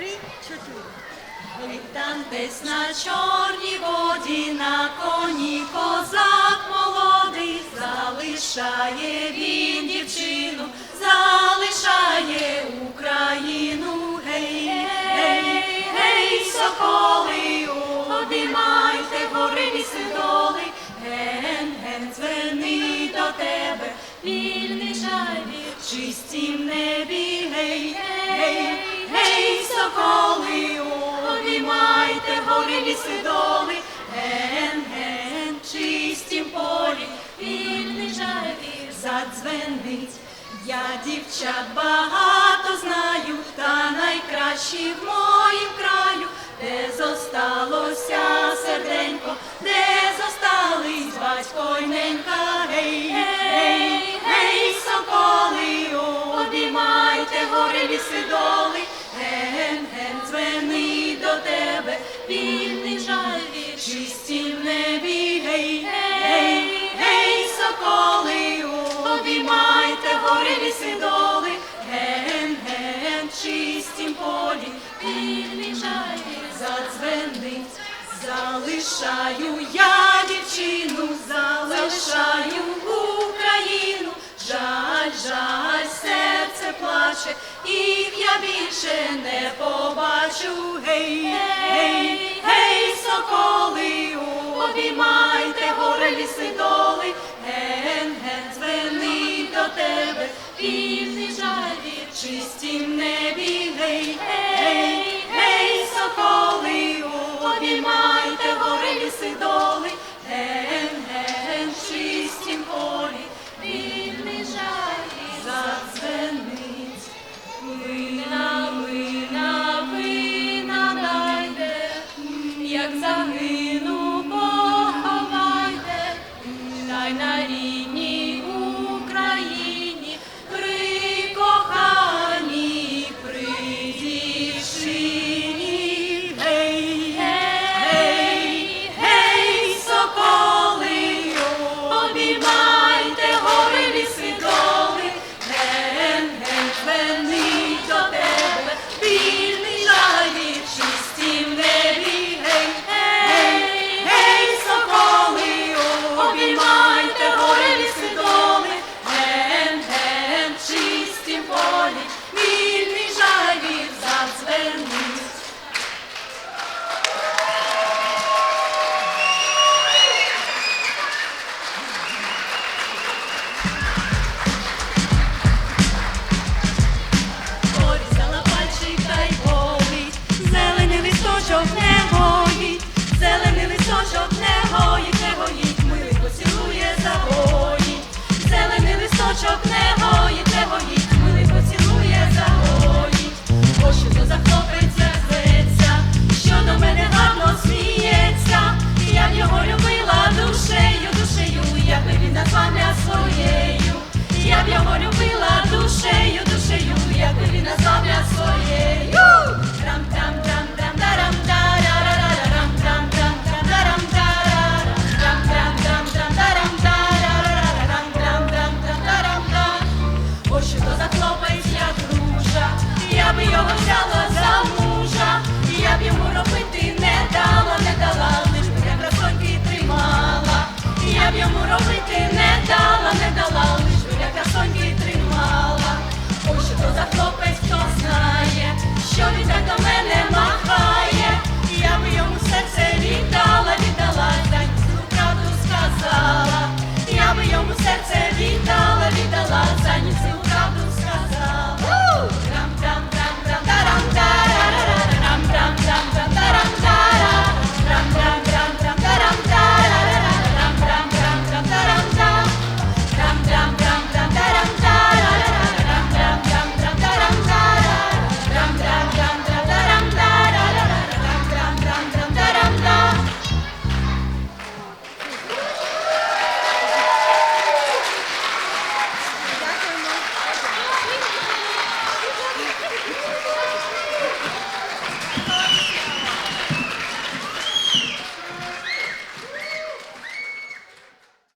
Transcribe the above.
три, чотири. Там десь на чорній воді на коні козак молодий, залишає він дівчину, залишає Україну. Гей, гей, гей, соколи, обіймайте гори ліси доли, ген, ген, дзвени до тебе, вільний в чистім небі, гей, гей, соколи, обіймайте гори ліси доли, ген, ген, чистім полі, вільний жайвір задзвенить. Я дівчат багато знаю, та найкращі в моїм краю, де зосталося серденько, де зостались батько й ненька, вільний жальвір, чисті в небі, гей, гей, гей, соколи, обіймайте гори ліси доли, ген, ген, чистім полі, вільний жальвір задзвенить. Залишаю я дівчину, залишаю Україну, жаль, жаль, серце плаче, їх я більше не побачу. Гей, соколи, обіймайте гори ліси доли, ген, ген, дзвени до тебе, вільний жальвір, чистім небі, гей, гей, гей, соколи, обіймайте гори ліси доли, ген, на рідній